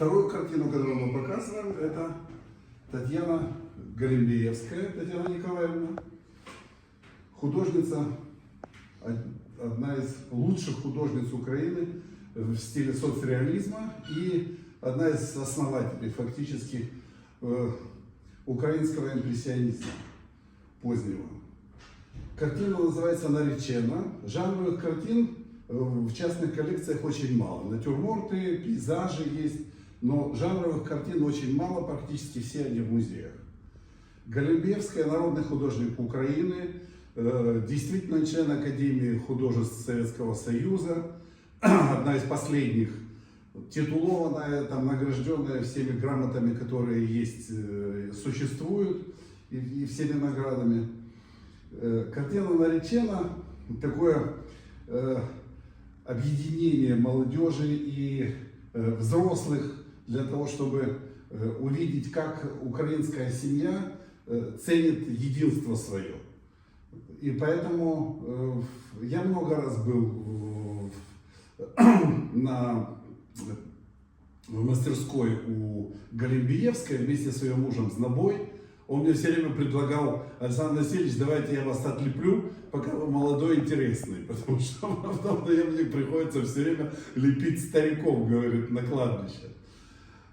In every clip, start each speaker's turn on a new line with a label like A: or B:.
A: Вторую картину, которую мы показываем, это Татьяна Галимбиевская, Татьяна Николаевна, художница, од- одна из лучших художниц Украины в стиле соцреализма и одна из основателей фактически э, украинского импрессионизма позднего. Картина называется «Наречена». Жанровых картин э, в частных коллекциях очень мало. Натюрморты, пейзажи есть, но жанровых картин очень мало, практически все они в музеях. Голембевская, народный художник Украины, э, действительно член Академии художеств Советского Союза, одна из последних, титулованная, там, награжденная всеми грамотами, которые есть, э, существуют, и, и всеми наградами. Э, Картина наречена такое объединение молодежи и взрослых для того, чтобы э, увидеть, как украинская семья э, ценит единство свое. И поэтому э, я много раз был на в мастерской у Галимбиевской вместе с ее мужем Знобой. Он мне все время предлагал, Александр Васильевич, давайте я вас отлеплю, пока вы молодой интересный. Потому что потом мне приходится все время лепить стариков, говорит, на кладбище.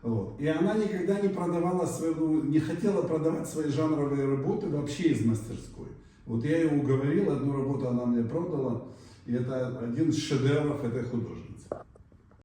A: Вот. И она никогда не продавала свою, не хотела продавать свои жанровые работы вообще из мастерской. Вот я ее уговорил, одну работу она мне продала, и это один из шедевров этой художницы.